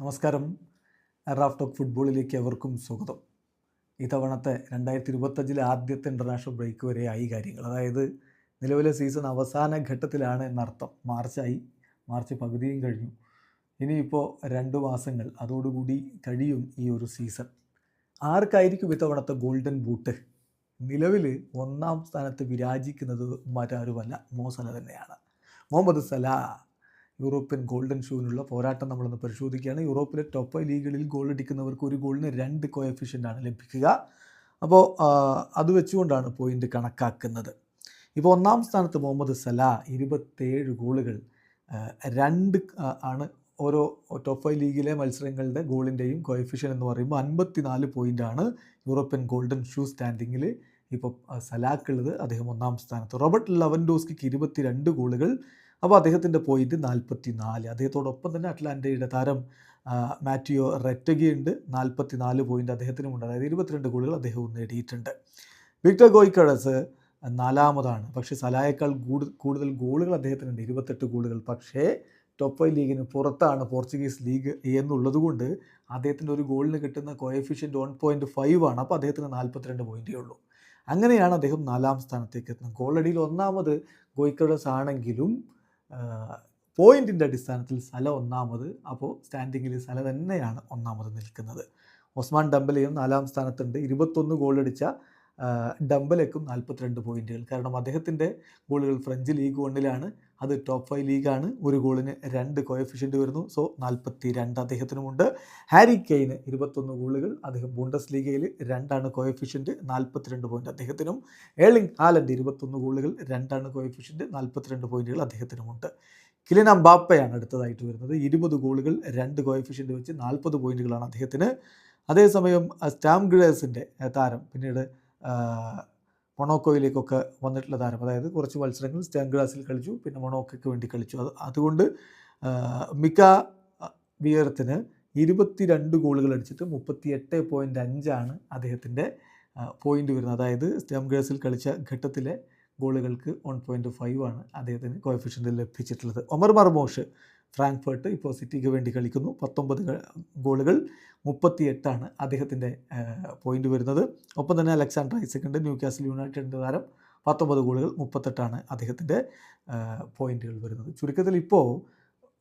നമസ്കാരം. Raf talk ഫുട്ബോളിലേക്ക് എവർക്കും സ്വാഗതം. ഇത്തവണത്തെ രണ്ടായിരത്തി ഇരുപത്തഞ്ചിലെ ആദ്യത്തെ ഇന്റർനാഷണൽ ബ്രേക്ക് വരെ ആയി കാര്യങ്ങൾ. അതായത് നിലവിലെ സീസൺ അവസാന ഘട്ടത്തിലാണ് എന്നർത്ഥം. മാർച്ചായി. മാർച്ച് പകുതിയും കഴിഞ്ഞു. ഇനിയിപ്പോൾ രണ്ട് മാസങ്ങൾ അതോടുകൂടി കഴിയും ഈ ഒരു സീസൺ ആർക്കായിരിക്കും ഇത്തവണത്തെ ഗോൾഡൻ ബൂട്ട് നിലവിൽ ഒന്നാം സ്ഥാനത്ത് വിരാജിക്കുന്നത് മറ്റാരുമല്ല മോസല തന്നെയാണ്. Mohamed Salah. യൂറോപ്യൻ ഗോൾഡൻ ഷൂവിനുള്ള പോരാട്ടം നമ്മളൊന്ന് പരിശോധിക്കുകയാണ്. യൂറോപ്പിലെ ടോപ്പ് ഫൈവ് ലീഗുകളിൽ ഗോൾ അടിക്കുന്നവർക്ക് ഒരു ഗോളിന് രണ്ട് കോയഫിഷ്യന്റാണ് ലഭിക്കുക. അപ്പോൾ അത് വെച്ചുകൊണ്ടാണ് പോയിന്റ് കണക്കാക്കുന്നത്. ഇപ്പോൾ ഒന്നാം സ്ഥാനത്ത് മുഹമ്മദ് സല ഇരുപത്തേഴ് ഗോളുകൾ രണ്ട് ആണ് ഓരോ ടോപ്പ് ഫൈവ് ലീഗിലെ മത്സരങ്ങളുടെ ഗോളിന്റെയും കോയഫിഷ്യൻ എന്ന് പറയുമ്പോൾ അൻപത്തിനാല് പോയിന്റാണ് യൂറോപ്യൻ ഗോൾഡൻ ഷൂ സ്റ്റാൻഡിങ്ങിൽ ഇപ്പോൾ സലാക്കുള്ളത് അദ്ദേഹം ഒന്നാം സ്ഥാനത്ത്. റോബർട്ട് ലവൻഡോസ്കിക്ക് ഇരുപത്തിരണ്ട് ഗോളുകൾ. അപ്പോൾ അദ്ദേഹത്തിന്റെ പോയിന്റ് നാൽപ്പത്തി നാല് അദ്ദേഹത്തോടൊപ്പം തന്നെ അറ്റ്ലാന്റയുടെ താരം മാറ്റിയോ റെറ്റഗിയുണ്ട്. നാൽപ്പത്തി നാല് പോയിന്റ് അദ്ദേഹത്തിനുമുണ്ട്. അതായത് ഇരുപത്തിരണ്ട് ഗോളുകൾ അദ്ദേഹവും നേടിയിട്ടുണ്ട്. വിക്ടർ ഗോയ്ക്കഴസ് നാലാമതാണ്. പക്ഷേ സലായേക്കാൾ കൂടു- കൂടുതൽ ഗോളുകൾ അദ്ദേഹത്തിനുണ്ട്. ഇരുപത്തെട്ട് ഗോളുകൾ. പക്ഷേ ടോപ്പ് ഫൈവ് ലീഗിന് പുറത്താണ് പോർച്ചുഗീസ് ലീഗ് എന്നുള്ളത് കൊണ്ട് അദ്ദേഹത്തിന്റെ ഒരു ഗോളിന് കിട്ടുന്ന കോയഫിഷ്യന്റ് വൺ പോയിന്റ് ഫൈവ് ആണ്. അപ്പോൾ അദ്ദേഹത്തിന് നാൽപ്പത്തിരണ്ട് പോയിന്റേ ഉള്ളൂ അങ്ങനെയാണ് അദ്ദേഹം നാലാം സ്ഥാനത്തേക്ക് എത്തുന്നത്. ഗോളടിയിൽ ഒന്നാമത് ഗോയ്ക്കഡസ് ആണെങ്കിലും പോയിന്റിന്റെ അടിസ്ഥാനത്തിൽ സല ഒന്നാമത് അപ്പോൾ സ്റ്റാൻഡിങ്ങിൽ സല തന്നെയാണ് ഒന്നാമത് നിൽക്കുന്നത്. ഒസ്മാൻ ഡംബലയും നാലാം സ്ഥാനത്തുണ്ട്. ഇരുപത്തൊന്ന് ഗോളടിച്ച ഡംബലയ്ക്കും നാൽപ്പത്തിരണ്ട് പോയിന്റുകൾ കാരണം അദ്ദേഹത്തിന്റെ ഗോളുകൾ ഫ്രഞ്ച് ലീഗ് വണ്ണിലാണ് അത് ടോപ്പ് ഫൈവ് ലീഗാണ് ഒരു ഗോളിന് രണ്ട് കോയഫിഷ്യന്റ് വരുന്നു. സോ നാൽപ്പത്തി രണ്ട് അദ്ദേഹത്തിനുമുണ്ട്. ഹാരി കെയ്ന് ഇരുപത്തൊന്ന് ഗോളുകൾ അദ്ദേഹം ബുണ്ടസ് ലീഗയിൽ രണ്ടാണ് കോയഫിഷ്യന്റ് നാൽപ്പത്തിരണ്ട് പോയിന്റ് അദ്ദേഹത്തിനും. ഏളിംഗ് ഹാലൻഡ് ഇരുപത്തൊന്ന് ഗോളുകൾ രണ്ടാണ് കോയഫിഷ്യന്റ് നാൽപ്പത്തിരണ്ട് പോയിന്റുകൾ അദ്ദേഹത്തിനുമുണ്ട്. കിലിന ബാപ്പയാണ് അടുത്തതായിട്ട് വരുന്നത്. ഇരുപത് ഗോളുകൾ രണ്ട് കോയഫിഷ്യന്റ് വെച്ച് നാൽപ്പത് പോയിന്റുകളാണ് അദ്ദേഹത്തിന്. അതേസമയം സ്റ്റാം താരം പിന്നീട് മൊണോക്കോയിലേക്കൊക്കെ വന്നിട്ടുള്ള താരം. അതായത് കുറച്ച് മത്സരങ്ങൾ സ്റ്റാൻ ഗ്ലാസിൽ കളിച്ചു പിന്നെ മൊണോക്കോയ്ക്ക് വേണ്ടി കളിച്ചു. അത് അതുകൊണ്ട് മിക്ക വിയർത്തിന് ഇരുപത്തിരണ്ട് ഗോളുകൾ അടിച്ചിട്ട് മുപ്പത്തി എട്ട് പോയിന്റ് അഞ്ചാണ് അദ്ദേഹത്തിന്റെ പോയിന്റ് വരുന്നത്. അതായത് സ്റ്റാം ഗ്ലാസിൽ കളിച്ച ഘട്ടത്തിലെ ഗോളുകൾക്ക് വൺ പോയിന്റ് ഫൈവ് ആണ് അദ്ദേഹത്തിന് കോയഫിഷ്യന്റ് ലഭിച്ചിട്ടുള്ളത്. ഒമർ മർമോഷ് ഫ്രാങ്ക്ഫർട്ട് ഇപ്പോൾ സിറ്റിക്ക് വേണ്ടി കളിക്കുന്നു. പത്തൊമ്പത് ഗോളുകൾ ഗോളുകൾ മുപ്പത്തിയെട്ടാണ് അദ്ദേഹത്തിന്റെ പോയിന്റ് വരുന്നത്. ഒപ്പം തന്നെ അലക്സാണ്ടർ ഐസക്കുണ്ട് ന്യൂ കാസിൽ യുണൈറ്റഡിന്റെ താരം. പത്തൊമ്പത് ഗോളുകൾ മുപ്പത്തെട്ടാണ് അദ്ദേഹത്തിന്റെ പോയിന്റുകൾ വരുന്നത്. ചുരുക്കത്തിൽ ഇപ്പോൾ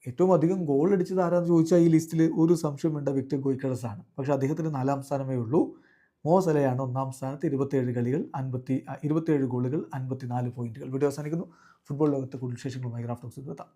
ഏറ്റവും അധികം ഗോൾ അടിച്ചത് ആരാന്ന് ചോദിച്ചാൽ ഈ ലിസ്റ്റിൽ ഒരു സംശയം വേണ്ട വിക്ടർ ആണ്. പക്ഷേ അദ്ദേഹത്തിന് നാലാം സ്ഥാനമേ ഉള്ളൂ. മോസലയാണ് ഒന്നാം സ്ഥാനത്ത് ഇരുപത്തിയേഴ് കളികൾ അൻപത്തി ഇരുപത്തിയേഴ് ഗോളുകൾ അൻപത്തിനാല് പോയിന്റുകൾ. വീഡിയോ അവസാനിക്കുന്നു. ഫുട്ബോൾ ലോകത്തെ കൂടുതൽ വിശേഷങ്ങളുമായി ഗ്രാഫ്റ്റോക്സ് എത്താം.